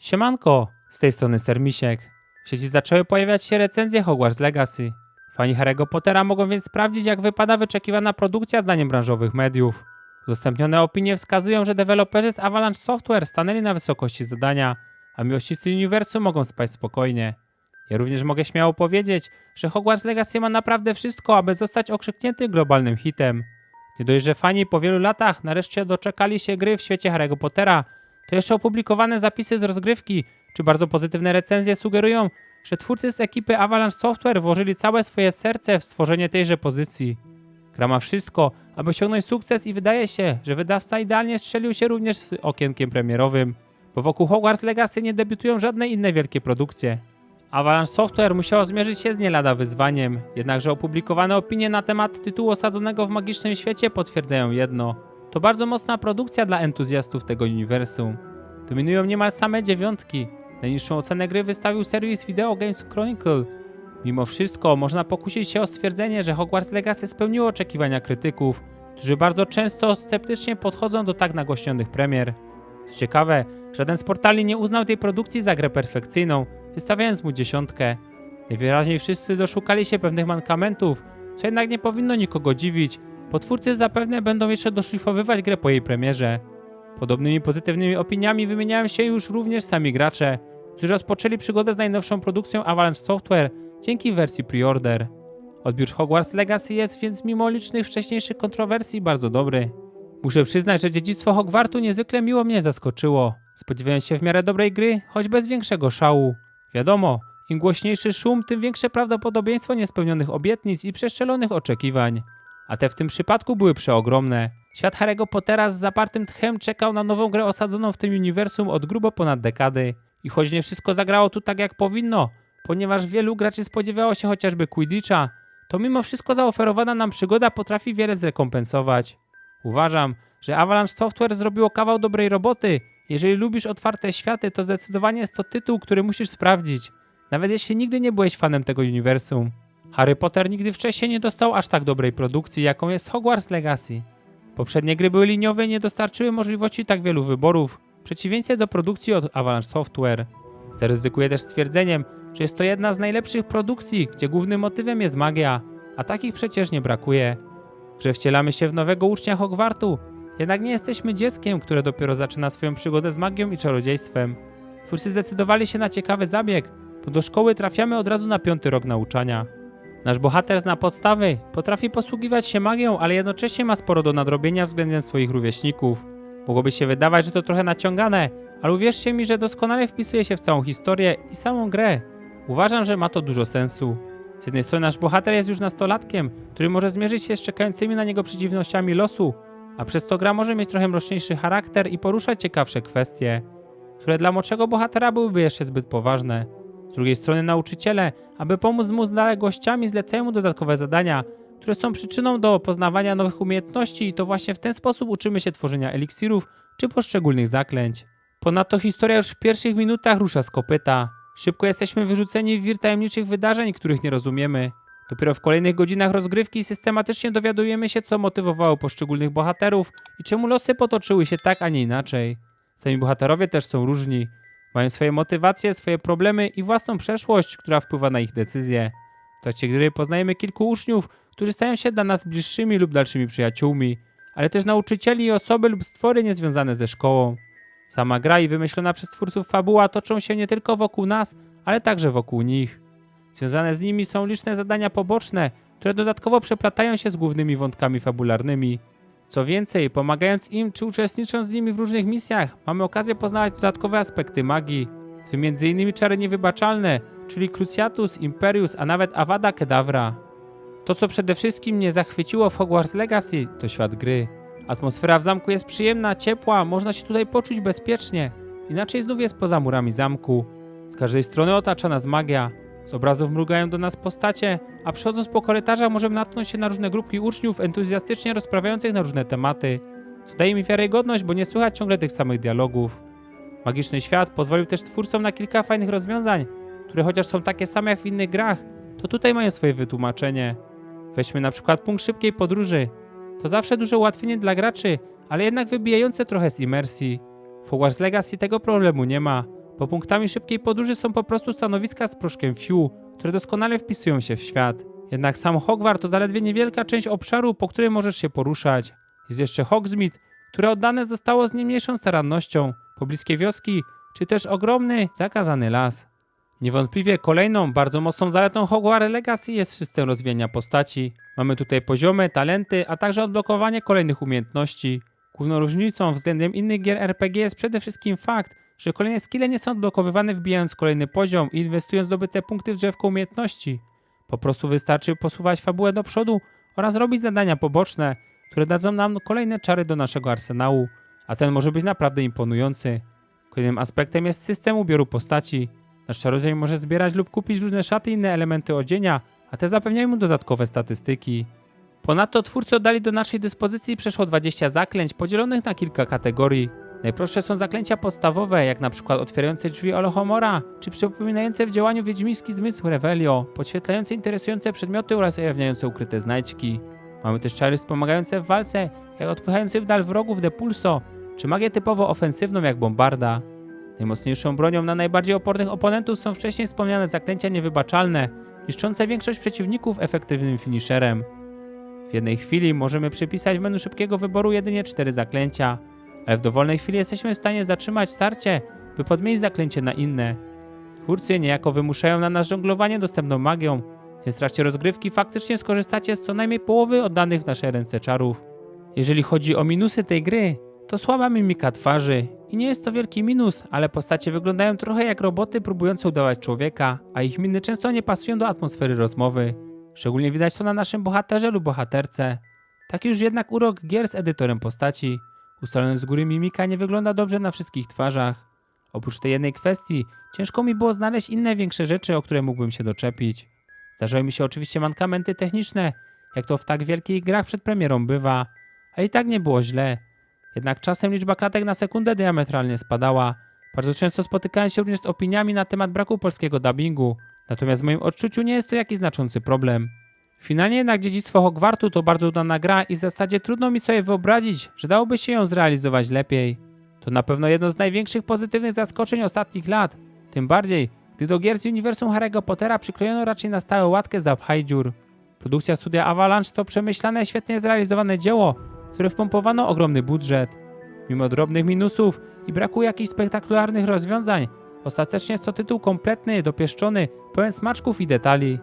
Siemanko, z tej strony Sermisiek. W sieci zaczęły pojawiać się recenzje Hogwarts Legacy. Fani Harry'ego Pottera mogą więc sprawdzić, jak wypada wyczekiwana produkcja zdaniem branżowych mediów. Udostępnione opinie wskazują, że deweloperzy z Avalanche Software stanęli na wysokości zadania, a miłośnicy uniwersum mogą spać spokojnie. Ja również mogę śmiało powiedzieć, że Hogwarts Legacy ma naprawdę wszystko, aby zostać okrzykniętym globalnym hitem. Nie dość, że fani po wielu latach nareszcie doczekali się gry w świecie Harry'ego Pottera, to jeszcze opublikowane zapisy z rozgrywki czy bardzo pozytywne recenzje sugerują, że twórcy z ekipy Avalanche Software włożyli całe swoje serce w stworzenie tejże pozycji. Gra ma wszystko, aby osiągnąć sukces i wydaje się, że wydawca idealnie strzelił się również z okienkiem premierowym, bo wokół Hogwarts Legacy nie debiutują żadne inne wielkie produkcje. Avalanche Software musiało zmierzyć się z nie lada wyzwaniem, jednakże opublikowane opinie na temat tytułu osadzonego w magicznym świecie potwierdzają jedno. To bardzo mocna produkcja dla entuzjastów tego uniwersum. Dominują niemal same dziewiątki. Najniższą ocenę gry wystawił serwis Video Games Chronicle. Mimo wszystko można pokusić się o stwierdzenie, że Hogwarts Legacy spełniło oczekiwania krytyków, którzy bardzo często sceptycznie podchodzą do tak nagłośnionych premier. Co ciekawe, żaden z portali nie uznał tej produkcji za grę perfekcyjną, wystawiając mu dziesiątkę. Najwyraźniej wszyscy doszukali się pewnych mankamentów, co jednak nie powinno nikogo dziwić, bo twórcy zapewne będą jeszcze doszlifowywać grę po jej premierze. Podobnymi pozytywnymi opiniami wymieniają się już również sami gracze, którzy rozpoczęli przygodę z najnowszą produkcją Avalanche Software dzięki wersji pre-order. Odbiór Hogwarts Legacy jest więc mimo licznych wcześniejszych kontrowersji bardzo dobry. Muszę przyznać, że dziedzictwo Hogwartu niezwykle miło mnie zaskoczyło. Spodziewałem się w miarę dobrej gry, choć bez większego szału. Wiadomo, im głośniejszy szum, tym większe prawdopodobieństwo niespełnionych obietnic i przeszczelonych oczekiwań. A te w tym przypadku były przeogromne. Świat Harry'ego Pottera z zapartym tchem czekał na nową grę osadzoną w tym uniwersum od grubo ponad dekady. I choć nie wszystko zagrało tu tak jak powinno, ponieważ wielu graczy spodziewało się chociażby Quidditcha, to mimo wszystko zaoferowana nam przygoda potrafi wiele zrekompensować. Uważam, że Avalanche Software zrobiło kawał dobrej roboty. Jeżeli lubisz otwarte światy, to zdecydowanie jest to tytuł, który musisz sprawdzić. Nawet jeśli nigdy nie byłeś fanem tego uniwersum. Harry Potter nigdy wcześniej nie dostał aż tak dobrej produkcji, jaką jest Hogwarts Legacy. Poprzednie gry były liniowe i nie dostarczyły możliwości tak wielu wyborów, w przeciwieństwie do produkcji od Avalanche Software. Zaryzykuję też stwierdzeniem, że jest to jedna z najlepszych produkcji, gdzie głównym motywem jest magia, a takich przecież nie brakuje. Że wcielamy się w nowego ucznia Hogwartu, jednak nie jesteśmy dzieckiem, które dopiero zaczyna swoją przygodę z magią i czarodziejstwem. Twórcy zdecydowali się na ciekawy zabieg, bo do szkoły trafiamy od razu na piąty rok nauczania. Nasz bohater zna podstawy, potrafi posługiwać się magią, ale jednocześnie ma sporo do nadrobienia względem swoich rówieśników. Mogłoby się wydawać, że to trochę naciągane, ale uwierzcie mi, że doskonale wpisuje się w całą historię i samą grę. Uważam, że ma to dużo sensu. Z jednej strony nasz bohater jest już nastolatkiem, który może zmierzyć się z czekającymi na niego przeciwnościami losu, a przez to gra może mieć trochę mroczniejszy charakter i poruszać ciekawsze kwestie, które dla młodszego bohatera byłyby jeszcze zbyt poważne. Z drugiej strony nauczyciele, aby pomóc mu z zaległościami, zlecają mu dodatkowe zadania, które są przyczyną do poznawania nowych umiejętności i to właśnie w ten sposób uczymy się tworzenia eliksirów czy poszczególnych zaklęć. Ponadto historia już w pierwszych minutach rusza z kopyta. Szybko jesteśmy wyrzuceni w wir tajemniczych wydarzeń, których nie rozumiemy. Dopiero w kolejnych godzinach rozgrywki systematycznie dowiadujemy się, co motywowało poszczególnych bohaterów i czemu losy potoczyły się tak, a nie inaczej. Sami bohaterowie też są różni. Mają swoje motywacje, swoje problemy i własną przeszłość, która wpływa na ich decyzje. W trakcie gry poznajemy kilku uczniów, którzy stają się dla nas bliższymi lub dalszymi przyjaciółmi, ale też nauczycieli i osoby lub stwory niezwiązane ze szkołą. Sama gra i wymyślona przez twórców fabuła toczą się nie tylko wokół nas, ale także wokół nich. Związane z nimi są liczne zadania poboczne, które dodatkowo przeplatają się z głównymi wątkami fabularnymi. Co więcej, pomagając im czy uczestnicząc z nimi w różnych misjach, mamy okazję poznawać dodatkowe aspekty magii, w tym m.in. czary niewybaczalne, czyli Cruciatus, Imperius, a nawet Avada Kedavra. To, co przede wszystkim mnie zachwyciło w Hogwarts Legacy, to świat gry. Atmosfera w zamku jest przyjemna, ciepła, można się tutaj poczuć bezpiecznie. Inaczej znów jest poza murami zamku. Z każdej strony otacza nas magia. Z obrazów mrugają do nas postacie, a przechodząc po korytarzach możemy natknąć się na różne grupki uczniów entuzjastycznie rozprawiających na różne tematy. Co daje mi wiarygodność, bo nie słychać ciągle tych samych dialogów. Magiczny świat pozwolił też twórcom na kilka fajnych rozwiązań, które chociaż są takie same jak w innych grach, to tutaj mają swoje wytłumaczenie. Weźmy na przykład punkt szybkiej podróży. To zawsze duże ułatwienie dla graczy, ale jednak wybijające trochę z imersji. W Hogwarts Legacy tego problemu nie ma, bo punktami szybkiej podróży są po prostu stanowiska z proszkiem fiu, które doskonale wpisują się w świat. Jednak sam Hogwart to zaledwie niewielka część obszaru, po której możesz się poruszać. Jest jeszcze Hogsmeade, które oddane zostało z nie mniejszą starannością, pobliskie wioski, czy też ogromny, zakazany las. Niewątpliwie kolejną, bardzo mocną zaletą Hogwarts Legacy jest system rozwijania postaci. Mamy tutaj poziomy, talenty, a także odblokowanie kolejnych umiejętności. Główną różnicą względem innych gier RPG jest przede wszystkim fakt, że kolejne skille nie są odblokowywane wbijając kolejny poziom i inwestując zdobyte punkty w drzewko umiejętności. Po prostu wystarczy posuwać fabułę do przodu oraz robić zadania poboczne, które dadzą nam kolejne czary do naszego arsenału, a ten może być naprawdę imponujący. Kolejnym aspektem jest system ubioru postaci. Nasz czarodziej może zbierać lub kupić różne szaty i inne elementy odzienia, a te zapewniają mu dodatkowe statystyki. Ponadto twórcy oddali do naszej dyspozycji przeszło 20 zaklęć podzielonych na kilka kategorii. Najprostsze są zaklęcia podstawowe, jak na przykład otwierające drzwi Olohomora, czy przypominające w działaniu wiedźmiński zmysł Revelio, podświetlające interesujące przedmioty oraz ujawniające ukryte znajdźki. Mamy też czary wspomagające w walce, jak odpychający w dal wrogów Depulso, czy magię typowo ofensywną jak Bombarda. Najmocniejszą bronią na najbardziej opornych oponentów są wcześniej wspomniane zaklęcia niewybaczalne, niszczące większość przeciwników efektywnym finisherem. W jednej chwili możemy przypisać w menu szybkiego wyboru jedynie cztery zaklęcia, w dowolnej chwili jesteśmy w stanie zatrzymać starcie, by podmienić zaklęcie na inne. Twórcy niejako wymuszają na nas żonglowanie dostępną magią, więc w trakcie rozgrywki faktycznie skorzystacie z co najmniej połowy oddanych w nasze ręce czarów. Jeżeli chodzi o minusy tej gry, to słaba mimika twarzy i nie jest to wielki minus, ale postacie wyglądają trochę jak roboty próbujące udawać człowieka, a ich miny często nie pasują do atmosfery rozmowy. Szczególnie widać to na naszym bohaterze lub bohaterce. Tak już jednak urok gier z edytorem postaci. Ustalony z góry mimika nie wygląda dobrze na wszystkich twarzach. Oprócz tej jednej kwestii, ciężko mi było znaleźć inne większe rzeczy, o które mógłbym się doczepić. Zdarzały mi się oczywiście mankamenty techniczne, jak to w tak wielkich grach przed premierą bywa, ale i tak nie było źle. Jednak czasem liczba klatek na sekundę diametralnie spadała. Bardzo często spotykałem się również z opiniami na temat braku polskiego dubbingu, natomiast w moim odczuciu nie jest to jakiś znaczący problem. Finalnie jednak dziedzictwo Hogwartu to bardzo udana gra i w zasadzie trudno mi sobie wyobrazić, że dałoby się ją zrealizować lepiej. To na pewno jedno z największych pozytywnych zaskoczeń ostatnich lat, tym bardziej, gdy do gier z uniwersum Harry'ego Pottera przyklejono raczej na stałe łatkę zapchaj dziur. Produkcja studia Avalanche to przemyślane, świetnie zrealizowane dzieło, w które wpompowano ogromny budżet. Mimo drobnych minusów i braku jakichś spektakularnych rozwiązań, ostatecznie jest to tytuł kompletny, dopieszczony, pełen smaczków i detali.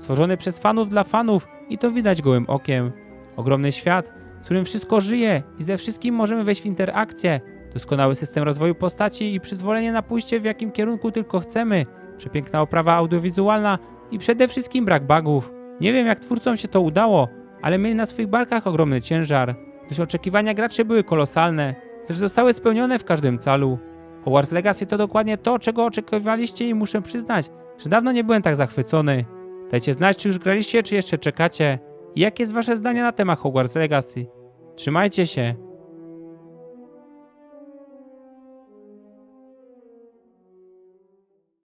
Stworzony przez fanów dla fanów i to widać gołym okiem. Ogromny świat, w którym wszystko żyje i ze wszystkim możemy wejść w interakcję. Doskonały system rozwoju postaci i przyzwolenie na pójście w jakim kierunku tylko chcemy. Przepiękna oprawa audiowizualna i przede wszystkim brak bugów. Nie wiem jak twórcom się to udało, ale mieli na swoich barkach ogromny ciężar, gdyż oczekiwania graczy były kolosalne, lecz zostały spełnione w każdym calu. Hogwarts Legacy to dokładnie to, czego oczekiwaliście i muszę przyznać, że dawno nie byłem tak zachwycony. Dajcie znać, czy już graliście, czy jeszcze czekacie i jakie jest wasze zdanie na temat Hogwarts Legacy. Trzymajcie się!